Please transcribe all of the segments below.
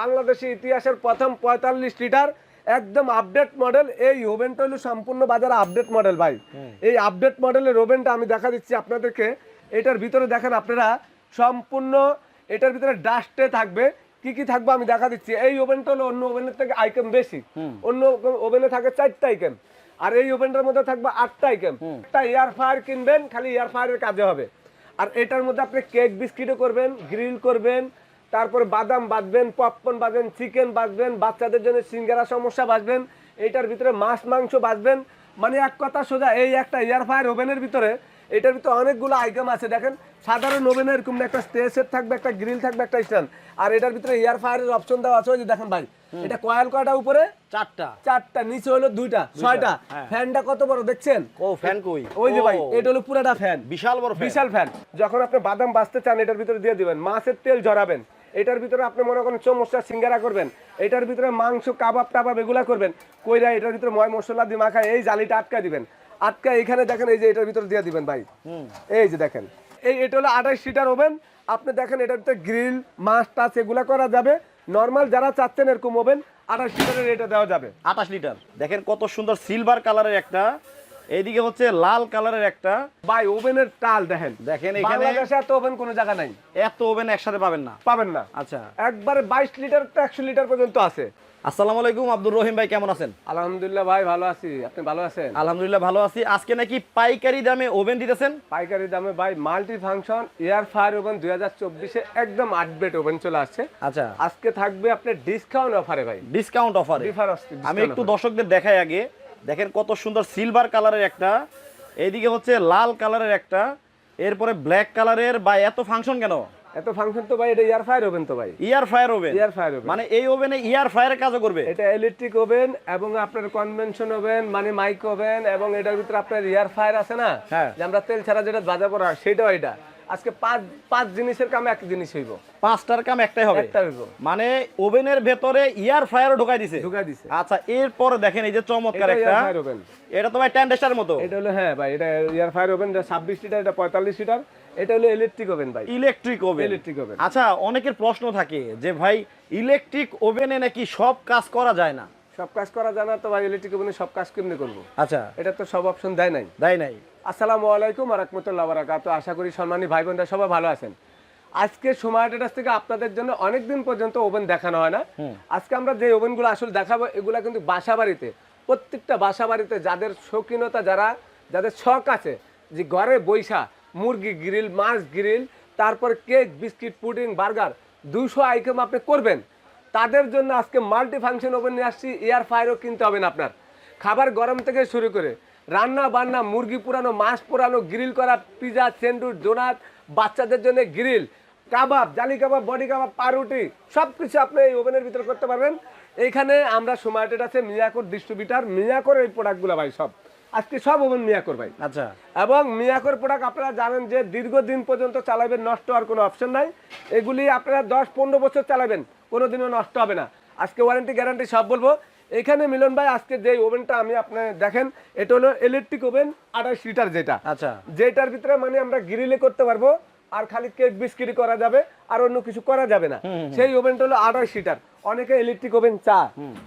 বাংলাদেশের ইতিহাসের প্রথম পঁয়তাল্লিশ লিটার একদম আপডেট মডেল এই ওভেনটা হলো সম্পূর্ণ বাজারে আপডেট মডেল ভাই। এই আপডেট মডেলের ওভেনটা আমি দেখা দিচ্ছি আপনাদেরকে। এটার ভিতরে দেখেন আপনারা সম্পূর্ণ এটার ভিতরে ডাস্টে থাকবে। কি কি থাকবে আমি দেখা দিচ্ছি। এই ওভেনটা হলো অন্য ওভেনের থেকে আইটেম বেশি। অন্য ওভেনে থাকে চারটা আইটেম আর এই ওভেনটার মধ্যে থাকবে আটটা আইটেম একটা এয়ার ফায়ার কিনবেন খালি এয়ার ফায়ারের কাজে হবে। আর এটার মধ্যে আপনি কেক বিস্কিটও করবেন গ্রিল করবেন তারপরে বাদাম বাঁধবেন পপকর্ন বাঁধবেন চিকেন বাঁধবেন বাচ্চাদের জন্য সিঙ্গারা সমস্যা বাঁধবেন এটার ভিতরে মাছ মাংস বাঁধবেন। মানে এক কথা সোজা এই একটা এয়ার ফায়ার ওভেনের ভিতরে এটার ভিতরে অনেকগুলো আইটেম আছে। দেখেন সাধারণ ওভেনে এরকম একটা স্টেসের থাকবে একটা গ্রিল থাকবে একটা স্ট্যান্ড আর এটার ভিতরে এয়ার ফায়ারের অপশন দেওয়া আছে ওই যে দেখেন ভাই এটা কয়েল কয়টা উপরে চারটা। চারটা নিচে হলো দুইটা ছয়টা। ফ্যানটা কত বড় দেখছেন? ও ফ্যান কই? ওই যে ভাই এটা হলো পুরাটা ফ্যান বিশাল বড় ফ্যান বিশাল ফ্যান যখন আপনি বাদাম বাঁচতে চান এটার ভিতরে দিয়ে দিবেন। মাছের তেল জড়াবেন এটার ভিতরে আপনি মনে করেন চমচা সিঙ্গারা করবেন এটার ভিতরে মাংস কাবাব টাবাব এগুলা করবেন কইরা এটার ভিতরে ময় মশলা দিয়ে মাখায় এই জালিটা আটকা দিবেন। আটকা এখানে দেখেন এই যে এটার ভিতরে দিয়ে দিবেন ভাই। এই যে দেখেন এই এটা হলো আঠাশ সিটার ওভেন আপনি দেখেন এটার ভিতরে গ্রিল মাছ টাছ এগুলা করা যাবে। নর্মাল যারা চাচ্ছেন এরকম ওভেন আঠাশ সিটারের এটা দেওয়া যাবে। আঠাশ লিটার। দেখেন কত সুন্দর সিলভার কালারের একটা এইদিকে হচ্ছে লাল কালারের একটা। ভাই ওভেনের টাল দেখেন। দেখেন এখানে বাংলাদেশে এত ওভেন কোনো জায়গা নাই। এত ওভেন একসাথে পাবেন না। পাবেন না। আচ্ছা। একবারে বাইশ লিটার তো একশো লিটার পর্যন্ত আছে। আসসালামু আলাইকুম আব্দুর রহিম ভাই কেমন আছেন? আলহামদুলিল্লাহ ভাই ভালো আছি। আপনি ভালো আছেন? আলহামদুলিল্লাহ ভালো আছি। আজকে নাকি পাইকারি দামে ওভেন দিতেছেন? পাইকারি দামে ভাই multi function air fryer oven দুই হাজার চব্বিশে একদম আপডেট ওভেন চলে আসছে। আচ্ছা। আজকে থাকবে আপনার ডিসকাউন্ট অফারে ভাই। ডিসকাউন্ট অফারে আমি একটু দর্শকদের দেখাই আগে। দেখেন কত সুন্দর সিলভার কালারের একটা। এইদিকে হচ্ছে লাল কালারের একটা। এরপরে ব্ল্যাক কালারের বা এত ফাংশন কেন? এত ফাংশন তো ভাই এটা এয়ার ফায়ার ওভেন তো ভাই। Air fryer oven air fryer oven মানে এই ওভেনে ইয়ার ফায়ারের কাজও করবে? এটা ইলেকট্রিক ওভেন এবং আপনার কনভেনশন ওভেন মানে মাইক ওভেন এবং এটার ভিতরে আপনার এয়ার ফায়ার আছে না? হ্যাঁ। যে আমরা তেল ছাড়া যেটা ভাজা পড়া সেটাও এটা। আজকে পাঁচ পাঁচ জিনিসের কামে এক জিনিস হইব। পাঁচটার কাম একটাই হবে? একটা হইব। মানে ওভেনের ভেতরে ইয়ার ফায়ারও ঢোকাই দিছে? ঢুকাই দিছে। আচ্ছা এরপর দেখেন এই যে চমৎকার একটা। এটা তো ভাই টেন্ডেস্টার মতো। এটা হলো হ্যাঁ ভাই এটা ইয়ার ফায়ার ওভেন এটা ছাব্বিশ লিটার এটা পঁয়তাল্লিশ লিটার এটা হলো ইলেকট্রিক ওভেন ভাই। ইলেকট্রিক ওভেন ইলেকট্রিক ওভেন আচ্ছা অনেকের প্রশ্ন থাকে যে ভাই ইলেকট্রিক ওভেনে নাকি সব কাজ করা যায় না? সব কাজ করা জানা তো ভাই ইলেকট্রিক ওভেনে সব কাজ কেমনে করব? আচ্ছা। এটা তো সব অপশন দেয় নাই। দেয় নাই। আসসালামু আলাইকুম রাহমাতুল্লাহ বারাকাতু। আশা করি সম্মানী ভাই বোনরা সবাই ভালো আছেন। আজকে সময় ডেটাস থেকে আপনাদের জন্য অনেক দিন পর্যন্ত ওভেন দেখানো হয় না। আজকে আমরা যে ওভেনগুলো আসলে দেখাবো এগুলা কিন্তু বাসা বাড়িতে প্রত্যেকটা বাসা বাড়িতে যাদের শৌখিনতা যারা যাদের শখ আছে যে ঘরে বৈশা মুরগি গ্রিল মাছ গ্রিল তারপর কেক বিস্কিট পুডিং বার্গার দুশো আইটেম আপনি করবেন। তাদের জন্য আজকে মাল্টি ফাংশন ওভেন নিয়ে আসছি এয়ার ফায়ারও কিনতে হবে না আপনার। খাবার গরম থেকে শুরু করে রান্না বান্না মুরগি পুরানো মাছ পুরানো গ্রিল করা পিজা সেন্ডুর ডোনাট বাচ্চাদের জন্য গ্রিল কাবাব জালি কাবাব বডি কাবাব পাউরুটি সব কিছু আপনি এই ওভেনের ভিতরে করতে পারবেন। এইখানে আমরা সোমাটেড আছে মিয়াকোর ডিস্ট্রিবিউটার মিয়াকোর এই প্রোডাক্টগুলো ভাই সব। আজকে সব ওভেন মিয়াকোর ভাই। আচ্ছা। এবং মিয়াকোর প্রোডাক্ট আপনারা জানেন যে দীর্ঘদিন পর্যন্ত চালাবেন নষ্ট হওয়ার কোনো অপশন নাই। এগুলি আপনারা দশ পনেরো বছর চালাবেন কোনোদিনও নষ্ট হবে না। আজকে ওয়ারেন্টি গ্যারান্টি সব বলব। এখানে মিলন ভাই আজকে যে ওভেনটা আমি আপনি দেখেন এটা হলো ইলেকট্রিক ওভেন আঠাশ লিটার যেটা। আচ্ছা। যেটার ভিতরে মানে আমরা গ্রিলে করতে পারব আর খালি কেক বিস্কিট করা যাবে আর অন্য কিছু করা যাবে না। সেই ওভেনটা হলো আঠাশ লিটার অনেকে ইলেকট্রিক ওভেন চা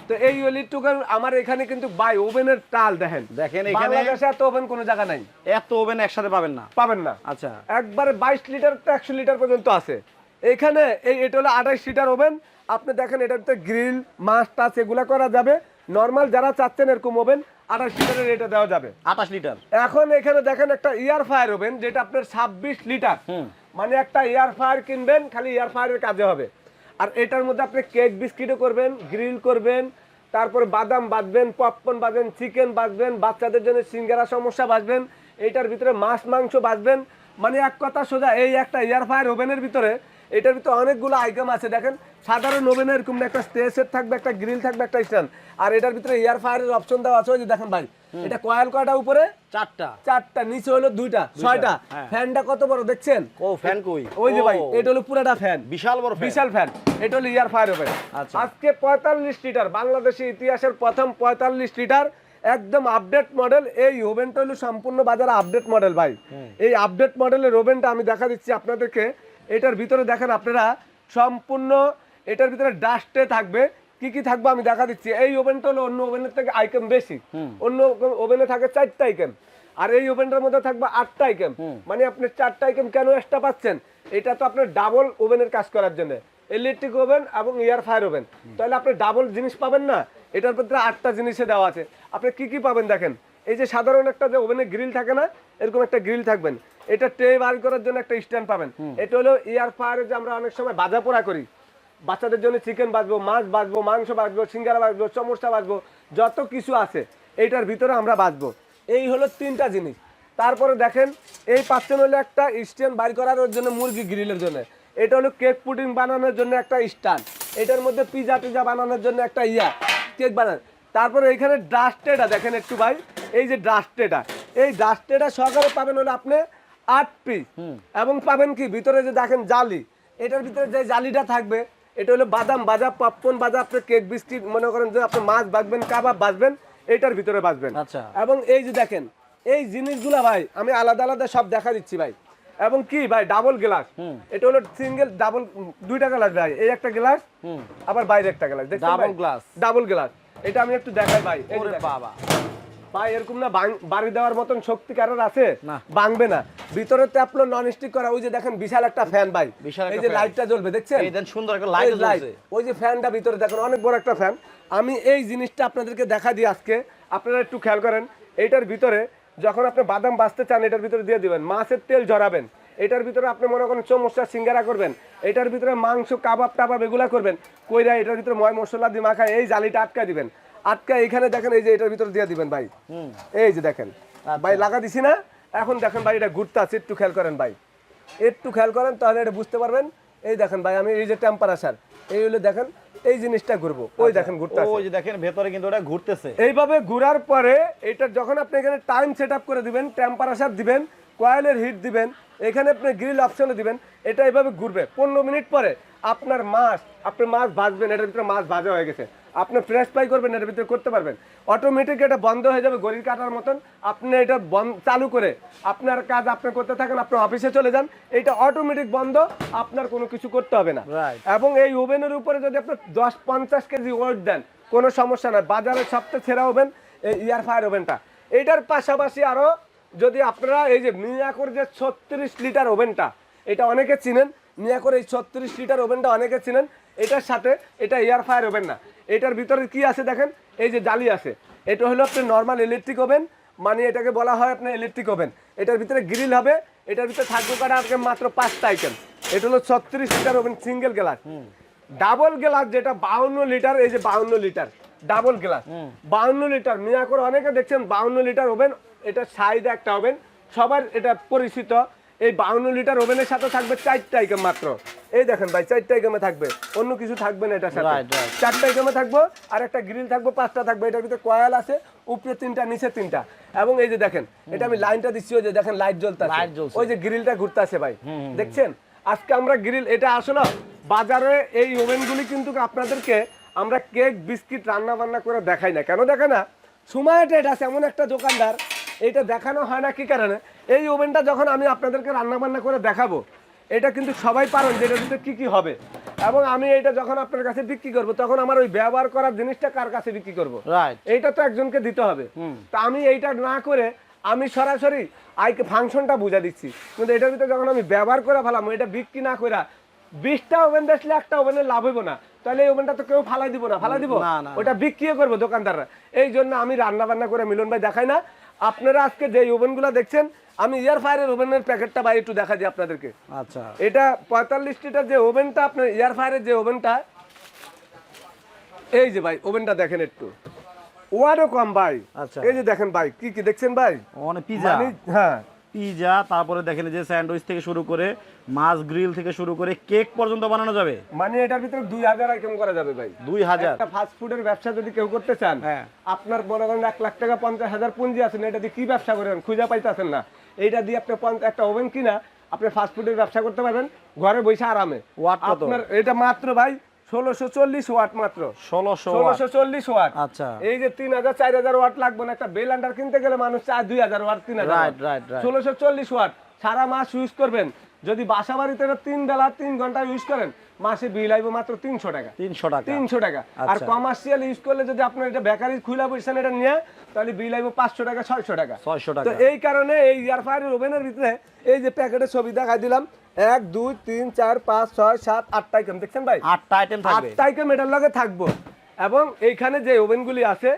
তো এই ইলেকট্রিক আমার এখানে কিন্তু বাই ওভেনের টাল দেখেন। দেখেন এখানে বাংলাদেশে এত ওভেন কোনো জায়গা নাই। এত ওভেন একসাথে পাবেন না। পাবেন না। আচ্ছা। একবারে বাইশ লিটার একশো লিটার পর্যন্ত আছে। এখানে এই এটা হলো আঠাশ লিটার ওভেন। আপনি দেখেন এটার ভিতরে গ্রিল মাছ টাছ এগুলা করা যাবে। নর্মাল যারা চাচ্ছেন এরকম ওভেন আঠাশ লিটারের এটা দেওয়া যাবে। আঠাশ লিটার? এখন এখানে দেখেন একটা এয়ার ফায়ার ওভেন যেটা আপনার ছাব্বিশ লিটার। মানে একটা এয়ার ফায়ার কিনবেন খালি এয়ার ফায়ারের কাজে হবে। আর এটার মধ্যে আপনি কেক বিস্কিটও করবেন গ্রিল করবেন তারপরে বাদাম বাঁধবেন পপকর্ন বাঁধবেন চিকেন বাঁধবেন বাচ্চাদের জন্য সিঙ্গারা সমস্যা বাঁধবেন এটার ভিতরে মাছ মাংস বাঁধবেন। মানে এক কথা সোজা এই একটা এয়ার ফায়ার ওভেনের ভিতরে এটার ভিতরে অনেকগুলো আইটেম আছে। দেখেন সাধারণ ওভেনে এরকম একটা স্টেসের থাকবে একটা গ্রিল থাকবে একটা স্ট্যান্ড আর এটার ভিতরে এয়ার ফায়ারের অপশন দেওয়া আছে। ওই যে দেখেন ভাই এটা কয়েল কয়টা উপরে? চারটা। চারটা নিচে হলো দুইটা ছয়টা। হ্যাঁ। ফ্যানটা কত বড় দেখছেন? ও ফ্যান কই? ওই যে ভাই এটা হলো পুরাটা ফ্যান। বিশাল বড় ফ্যান। বিশাল ফ্যান। এটা হলো এয়ার ফায়ার ওভেন আচ্ছা। আজকে পঁয়তাল্লিশ লিটার বাংলাদেশের ইতিহাসের প্রথম পঁয়তাল্লিশ লিটার একদম আপডেট মডেল এই ওভেনটা হলো সম্পূর্ণ বাজারে আপডেট মডেল ভাই। এই আপডেট মডেলের ওভেনটা আমি দেখা দিচ্ছি আপনাদেরকে। এটার ভিতরে দেখেন আপনারা সম্পূর্ণ এটার ভিতরে ডাস্টে থাকবে। কি কি থাকবে আমি দেখা দিচ্ছি। এই ওভেনটা হলো অন্য ওভেনের থেকে আইটেম বেশি। অন্য ওভেনে থাকে চারটা আইটেম আর এই ওভেনটার মধ্যে থাকবে আটটা আইটেম মানে আপনি চারটা আইটেম কেন এক্সট্রা পাচ্ছেন? এটা তো আপনার ডাবল ওভেনের কাজ করার জন্য। ইলেকট্রিক ওভেন এবং এয়ার ফায়ার ওভেন তাহলে আপনি ডাবল জিনিস পাবেন না? এটার ভিতরে আটটা জিনিসে দেওয়া আছে। আপনি কি কি পাবেন দেখেন? এই যে সাধারণ একটা যে ওভেনে গ্রিল থাকে না এরকম একটা গ্রিল থাকবেন। এটা ট্রে বার করার জন্য একটা স্ট্যান্ড পাবেন। এটা হলো এয়ার ফায়ারে যে আমরা অনেক সময় বাজা পোড়া করি। বাচ্চাদের জন্য চিকেন বাজবো মাছ বাজবো মাংস বাজবো সিঙ্গারা বাজবো চমচা বাজবো যত কিছু আছে এইটার ভিতরে আমরা বাজবো। এই হলো তিনটা জিনিস। তারপরে দেখেন এই পাচ্ছেন হলো একটা স্ট্যান্ড বাড়ি করার জন্য মুরগি গ্রিলের জন্য। এটা হলো কেক পুডিং বানানোর জন্য একটা স্ট্যান্ড। এটার মধ্যে পিজা টিজা বানানোর জন্য একটা ইয়া কেক বানান। তারপরে এখানে ডাস্টেটা দেখেন একটু ভাই। এই যে ডাস্টেটা এই ডাস্টেটা সহকারে পাবেন হলো আপনি আট পিস এবং পাবেন কি? ভিতরে যে দেখেন জালি। এটার ভিতরে যে জালিটা থাকবে এটা হলো বাদাম বাজা পপকর্ন বাজা আপনি কেক বিস্কিট মনে করেন যে আপনি মাছ বাজবেন কাবাব বাঁচবেন এটার ভিতরে বাজবেন আচ্ছা। এবং এই যে দেখেন এই জিনিসগুলা ভাই আমি আলাদা আলাদা সব দেখা দিচ্ছি ভাই। এবং কি ভাই? ডাবল গ্লাস এটা হলো সিঙ্গেল ডাবল দুইটা গ্লাস ভাই। এই একটা গ্লাস আবার বাইরে একটা glass Double glass double glass এটা আমি একটু দেখাই ভাই। বাবা। ভাই এরকম না বাড়ি দেওয়ার মতন শক্তি কারোর আছে? না। ভাঙবে না। ভিতরে তো আপনার নন স্টিক করা ওই যে দেখেন বিশাল একটা ফ্যান ভাই। এই যে লাইটটা জ্বলবে দেখছেন? এই দেন সুন্দর একটা লাইট জ্বলছে। ওই যে ফ্যানটা ভিতরে দেখেন অনেক বড় একটা ফ্যান আমি এই জিনিসটা আপনাদেরকে দেখা দিই আজকে। আপনারা একটু খেয়াল করেন এইটার ভিতরে যখন আপনি বাদাম বাঁচতে চান এটার ভিতরে দিয়ে দিবেন। মাছের তেল জড়াবেন এটার ভিতরে আপনি মনে করেন চমচা সিঙ্গারা করবেন। এটার ভিতরে মাংস কাবাব টাবাব এগুলা করবেন। কইরা এটার ভিতরে ময় মশলা দিয়ে মাখায় এই জালিটা আটকা দিবেন। আটকা এখানে দেখেন এই যে এটার ভিতরে দিয়ে দিবেন ভাই। এই যে দেখেন। ভাই লাগা দিছি না। এখন দেখেন ভাই এটা ঘুরতে আছে একটু খেয়াল করেন ভাই। একটু খেয়াল করেন তাহলে এটা বুঝতে পারবেন। এই দেখেন ভাই আমি এই যে টেম্পারেচার এই হলো দেখেন এই জিনিসটা ঘুরবো। ওই দেখেন ঘুরতে। ওই যে দেখেন ভেতরে কিন্তু ওটা ঘুরতেছে। এইভাবে ঘোরার পরে এটা যখন আপনি এখানে টাইম সেট আপ করে দিবেন টেম্পারেচার দিবেন কয়েলের হিট দিবেন এখানে আপনি গ্রিল অপশনে দিবেন এটা এইভাবে ঘুরবে। পনেরো মিনিট পরে আপনার মাছ আপনি মাছ ভাজবেন এটার ভিতরে মাছ ভাজা হয়ে গেছে। আপনি ফ্রেশ ফ্রাই করবেন এটার ভিতরে করতে পারবেন। অটোমেটিক এটা বন্ধ হয়ে যাবে গড়ির কাটার মতন। আপনি এটা বন্ধ চালু করে আপনার কাজ আপনি করতে থাকেন আপনার অফিসে চলে যান। এটা অটোমেটিক বন্ধ আপনার কোনো কিছু করতে হবে না. এবং এই ওভেনের উপরে যদি আপনি দশ পঞ্চাশ কেজি ওয়েট দেন কোনো সমস্যা নাই। বাজারের সবচেয়ে সেরা ওভেন এই ইয়ার ফায়ার ওভেনটা এটার পাশাপাশি আরও যদি আপনারা এই যে মিয়াকোর যে ছত্রিশ লিটার ওভেনটা এটা অনেকে চিনেন। মিয়াকোর এই ছত্রিশ লিটার ওভেনটা অনেকে চিনেন। এটার সাথে এটা এয়ার ফায়ার ওভেন না। এটার ভিতরে কি আছে দেখেন? এই যে জালি আছে। এটা হলো আপনার নর্মাল ইলেকট্রিক ওভেন মানে এটাকে বলা হয় আপনার ইলেকট্রিক ওভেন এটার ভিতরে গ্রিল হবে এটার ভিতরে থাকবে কাটা আজকে মাত্র পাঁচটা আইটেম এটা হলো ছত্রিশ litre oven single glass double glass যেটা বাউন্ন লিটার এই যে বাউন্ন লিটার ডাবল গ্লাস বাউন্ন লিটার মিয়া করে অনেকে দেখছেন বাউন্ন লিটার ওভেন এটা সাইড একটা ওভেন সবার এটা পরিচিত। এই বাউন্ন লিটার ওভেনের সাথে থাকবে চারটা আইটেম মাত্র। এই দেখেন ভাই চারটা আইটেমে থাকবে। অন্য কিছু থাকবে না এটার সাথে. চারটা আইটেমে থাকব আর একটা গ্রিল থাকবে পাঁচটা থাকবে। এটার ভিতরে কয়েল আছে উপরে তিনটা নিচে তিনটা। এবং এই যে দেখেন এটা আমি লাইনটা দিচ্ছি ওই যে দেখেন লাইট জ্বলতে। ওই যে গ্রিলটা ঘুরতে আছে ভাই দেখছেন? আজকে আমরা গ্রিল এটা আসলে বাজারে এই ওভেনগুলি কিন্তু আপনাদেরকে আমরা কেক বিস্কিট রান্না বান্না করে দেখাই না। কেন দেখে না? সময় এটা আছে এমন একটা দোকানদার এটা দেখানো হয় না কি কারণে? এই ওভেনটা যখন আমি আপনাদেরকে রান্না বান্না করে দেখাবো এটা কিন্তু সবাই পারেন যে এটার ভিতরে কী কী হবে। এবং আমি এটা যখন আপনার কাছে বিক্রি করব তখন আমার ওই ব্যবহার করার জিনিসটা কার কাছে বিক্রি করব? এইটা তো একজনকে দিতে হবে। তা আমি এইটা না করে আমি সরাসরি আইকে ফাংশনটা বুঝা দিচ্ছি। কিন্তু এটার ভিতরে যখন আমি ব্যবহার করে ফেলাম এটা বিক্রি না করে বিশটা ওভেন দেখলে একটা ওভেনের লাভ হইব না। তাহলে এই ওভেনটা তো কেউ ফালাই দিব না। ফালাই দিব? ওটা বিক্রিও করব দোকানদাররা। এই জন্য আমি রান্না বান্না করে মিলন ভাই দেখাই না। আপনারা আজকে যে ওভেনগুলো দেখছেন আমি ইয়ার ফায়ারের ওভেনের প্যাকেটটা ভাই একটু দেখা দিই আপনাদেরকে। আচ্ছা। এটা পঁয়তাল্লিশ লিটার যে ওভেনটা আপনার এয়ার ফায়ারের যে ওভেনটা এই যে ভাই ওভেনটা দেখেন একটু। ওয়ারও কম ভাই। আচ্ছা। এই যে দেখেন ভাই কি কি দেখছেন ভাই? অনেক পিজা মানে- হ্যাঁ পিজা তারপরে দেখেন যে স্যান্ডউইচ থেকে শুরু করে মাছ গ্রিল থেকে শুরু করে কেক পর্যন্ত বানানো যাবে। মানে এটার ভিতরে দুই হাজার আইটেম করা যাবে ভাই। দুই হাজার। ফাস্ট ফুডের ব্যবসা যদি কেউ করতে চান হ্যাঁ। আপনার মনে করেন এক লাখ টাকা পঞ্চাশ হাজার পুঁজি আছেন এটা দিয়ে কি ব্যবসা করবেন খুঁজে পাইতেছেন না। এইটা দিয়ে আপনি একটা ওভেন কিনা আপনি ফাস্ট ফুডের ব্যবসা করতে পারবেন ঘরে বসে আরামে। ওয়াট আপনার এটা মাত্র ভাই ষোলোশো চল্লিশ ওয়াট মাত্র। ষোলোশো ষোলোশো চল্লিশ ওয়াট। আচ্ছা। এই যে তিন হাজার চার হাজার ওয়াট লাগবে না একটা বেল কিনতে গেলে মানুষ চায় দুই হাজার ওয়াট তিন হাজার Right, right, right. ষোলোশো চল্লিশ ওয়াট সারা মাস ইউজ করবেন। যদি বাসা বাড়িতে তিন বেলা তিন ঘণ্টা ইউজ করেন মাসে বিল আইব মাত্র তিনশো টাকা। তিনশো টাকা। তিনশো টাকা। আর আচ্ছা। কমার্শিয়াল ইউজ করলে যদি আপনার এটা বেকারি খুলা বসছেন এটা নিয়ে তাহলে বিল আইব পাঁচশো টাকা ছয়শো টাকা। ছয়শো টাকা। এই কারণে এই এয়ার ফায়ারের ওভেনের ভিতরে এই যে প্যাকেটের ছবি দেখাই দিলাম এক দুই তিন চার পাঁচ ছয় সাত আটটা আইটেম দেখছেন ভাই? আটটা আইটেম থাকবে। আটটা আইটেম এটার লগে থাকব। এবং এইখানে যে ওভেনগুলি আছে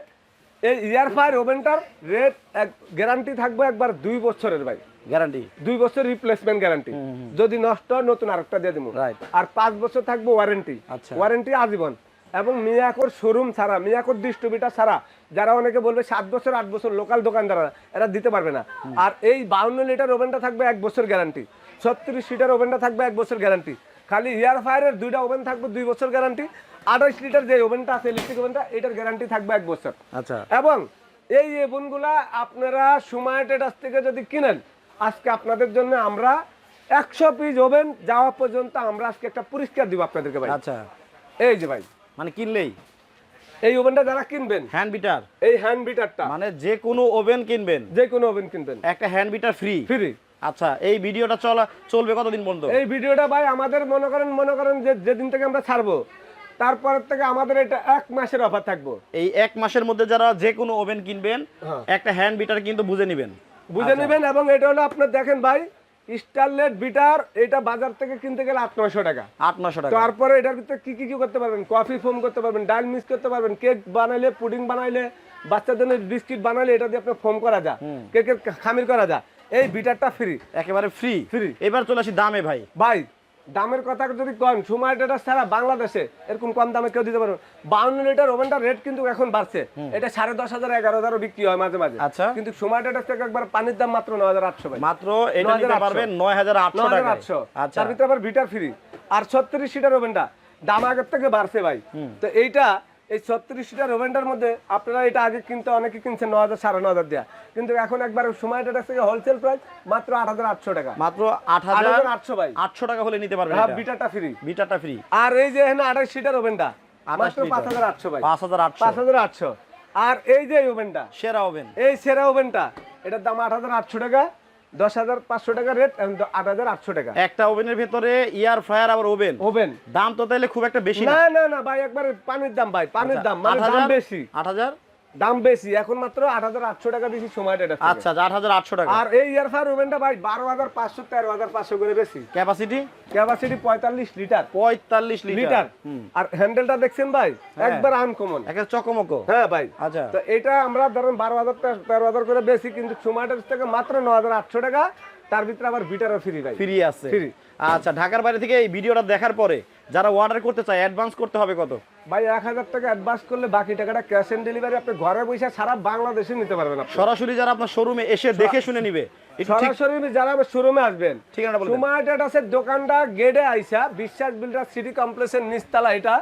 এই এয়ার ফায়ার ওভেনটার রেট এক গ্যারান্টি থাকবে একবার দুই বছরের ভাই। গ্যারান্টি দুই বছর রিপ্লেসমেন্ট গ্যারান্টি যদি নষ্ট হয় নতুন আরেকটা দিয়ে দেবো. আর পাঁচ বছর থাকবে ওয়ারেন্টি আচ্ছা। ওয়ারেন্টি আজীবন। এবং মিয়াকোর শোরুম ছাড়া মিয়াকোর ডিস্ট্রিবিউটার ছাড়া যারা অনেকে বলবে সাত বছর আট বছর লোকাল দোকানদাররা এরা দিতে পারবে না। আর এই বাউন্ন লিটার ওভেনটা থাকবে এক বছর গ্যারান্টি ছত্রিশ সিটার ওভেনটা থাকবে এক বছর গ্যারান্টি। খালি এয়ার ফায়ারের দুইটা ওভেন থাকবে দুই বছর গ্যারান্টি। আঠাশ লিটার যে ওভেনটা আছে ইলেকট্রিক ওভেনটা এটার গ্যারান্টি থাকবে এক বছর। আচ্ছা। এবং এই ওভেনগুলা আপনারা সময় টেটাস থেকে যদি কিনেন আজকে আপনাদের জন্য আমরা একশো পিস ওভেন যাওয়া পর্যন্ত আমরা আজকে একটা পুরস্কার দিব আপনাদেরকে ভাই। আচ্ছা। এই যে ভাই। মানে কিনলেই? এই ওভেনটা যারা কিনবেন হ্যান্ড বিটার এই হ্যান্ড বিটারটা মানে যে কোনো ওভেন কিনবেন। যে কোনো ওভেন কিনবেন। একটা হ্যান্ড বিটার ফ্রি ফ্রি আচ্ছা এই ভিডিওটা চলা চলবে কতদিন পর্যন্ত? এই ভিডিওটা ভাই আমাদের মনে করেন মনে করেন যে যেদিন থেকে আমরা ছাড়বো তারপর থেকে আমাদের এটা এক মাসের অফার থাকব। এই এক মাসের মধ্যে যারা যে কোনো ওভেন কিনবেন হ্যাঁ। একটা হ্যান্ড বিটার কিন্তু বুঝে নেবেন। বুঝে নেবেন এবং এটা হলো আপনার দেখেন ভাই স্টারলেট বিটার এটা বাজার থেকে কিনতে গেলে আট নয়শো টাকা। আট নশো টাকা। তারপরে এটার ভিতরে কি কি কি করতে পারবেন? কফি ফোম করতে পারবেন ডাল মিক্স করতে পারবেন কেক বানাইলে পুডিং বানাইলে বাচ্চাদের বিস্কিট বানাইলে এটা দিয়ে আপনার ফোম করা যায়। কেকের খামির করা যায়। এই বিটারটা ফ্রি একেবারে ফ্রি Free। এবার চলে আসি দামে ভাই। ভাই দামের কথা যদি কন সময় ডেটা ছাড়া বাংলাদেশে এরকম কম দামে কেউ দিতে পারবে বাউন্ন লিটার ওভেনটার রেট কিন্তু এখন বাড়ছে। এটা সাড়ে দশ হাজার এগারো হাজারও বিক্রি হয় মাঝে মাঝে। আচ্ছা। কিন্তু সময় ডেটা থেকে একবার পানির দাম মাত্র নয় হাজার আটশো মাত্র এটা নিতে পারবেন নয় হাজার আটশো টাকা আটশো। আচ্ছা। তার ভিতরে আবার ভিটার ফ্রি আর ছত্রিশ সিটার ওভেনটা দাম আগের থেকে বাড়ছে ভাই। তো এইটা এই ছত্রিশ সিটার ওভেনটার মধ্যে আপনারা এটা আগে কিনতে অনেকে কিনছেন ন হাজার সাড়ে ন হাজার দেওয়া কিন্তু এখন একবার সময়টা থেকে হোলসেল প্রাইস মাত্র আট হাজার আটশো টাকা। মাত্র আট হাজার আটশো ভাই। আটশো টাকা হলে নিতে পারবেন হ্যাঁ এটা। ফ্রি বিটাটা ফ্রি আর এই যে এখানে আঠাশ সিটার ওভেনটা 28 মাত্র পাঁচ হাজার আটশো ভাই। পাঁচ হাজার আটশো। পাঁচ হাজার আটশো। আর এই যে ওভেনটা সেরা ওভেন এই সেরা ওভেনটা এটার দাম আট হাজার আটশো টাকা। দশ হাজার পাঁচশো টাকা রেট আট হাজার আটশো টাকা। একটা ওভেনের ভেতরে ইয়ার ফ্রায়ার আবার ওভেন ওভেন দাম তো তাহলে খুব একটা বেশি না। না না না ভাই একবার পানির দাম ভাই পানির দাম মানে দাম বেশি। আট হাজার? দাম বেশি এখন মাত্র আট হাজার আটশো টাকা দিছি সময়টা এটা আচ্ছা আট হাজার আটশো টাকা। আর এই ইয়ারফার ওভেনটা ভাই বারো হাজার পাঁচশো তেরো হাজার পাঁচশো করে বেশি। ক্যাপাসিটি ক্যাপাসিটি পঁয়তাল্লিশ লিটার। পঁয়তাল্লিশ লিটার। আর হ্যান্ডেলটা দেখছেন ভাই? হ্যাঁ। একবার আনকমন একে চকমকো। হ্যাঁ ভাই। আচ্ছা। তো এটা আমরা ধরুন বারো হাজার তেরো হাজার করে বেশি কিন্তু সময়টার থেকে মাত্র ন হাজার আটশো টাকা। তার ভিতরে আবার ভিটারও ফ্রি ভাই। ফ্রি আছে। Free। আচ্ছা ঢাকার বাইরে থেকে এই ভিডিওটা দেখার পরে যারা অর্ডার করতে চায় অ্যাডভান্স করতে হবে কত? ভাই এক হাজার টাকা অ্যাডভান্স করলে বাকি টাকাটা ক্যাশ অন ডেলিভারি আপনি ঘরে বসে সারা বাংলাদেশে নিতে পারবেন আপনি। সরাসরি যারা আপনার শোরুমে এসে দেখে শুনে নিবে। সরাসরি যারা আমার শোরুমে আসবেন। ঠিকানাটা বলে দেন। সুমার ট্রেডার্সের দোকানটা গেটে আইসা বিশ্বাস বিল্ডার সিটি কমপ্লেক্সের নিচতলা এটা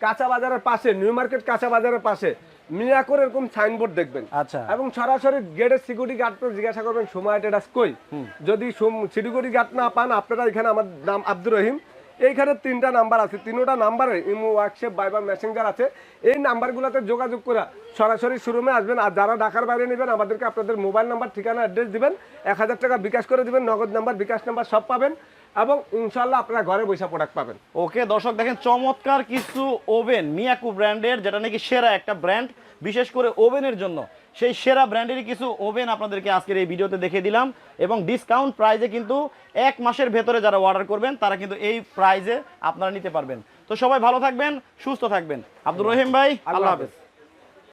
কাঁচা বাজারের পাশে নিউ মার্কেট কাঁচা বাজারের পাশে। মিয়াকোর এরকম সাইনবোর্ড দেখবেন। আচ্ছা। এবং সরাসরি গেটের সিকিউরিটি গার্ডকে জিজ্ঞাসা করবেন সময় ট্রেডার্স কই? যদি সিকিউরিটি গার্ড না পান আপনারা এখানে আমার নাম আব্দুর রহিম। এইখানে তিনটা নাম্বার আছে। তিনোটা নাম্বারে ইমো, হোয়াটসঅ্যাপ বাইবার মেসেঞ্জার আছে। এই নাম্বারগুলোতে যোগাযোগ করে সরাসরি শোরুমে আসবেন আর যারা ঢাকার বাইরে নেবেন, আমাদেরকে আপনাদের মোবাইল নাম্বার, ঠিকানা, অ্যাড্রেস দিবেন। এক হাজার টাকা বিকাশ করে দিবেন, নগদ নাম্বার, বিকাশ নাম্বার সব পাবেন এবং ইনশাল্লাহ আপনারা ঘরে বসে প্রোডাক্ট পাবেন। ওকে, দর্শক দেখেন, চমৎকার কিছু ওভেন মিয়াকু ব্র্যান্ডের, যেটা নাকি সেরা একটা ব্র্যান্ড, বিশেষ করে ওভেনের জন্য। সেই সেরা ব্র্যান্ডেরই কিছু ওভেন আপনাদেরকে আজকের এই ভিডিওতে দেখে দিলাম এবং ডিসকাউন্ট প্রাইজে কিন্তু এক মাসের ভেতরে যারা অর্ডার করবেন তারা কিন্তু এই প্রাইজে আপনারা নিতে পারবেন। তো সবাই ভালো থাকবেন সুস্থ থাকবেন। আব্দুর রহিম ভাই আল্লাহ হাফেজ।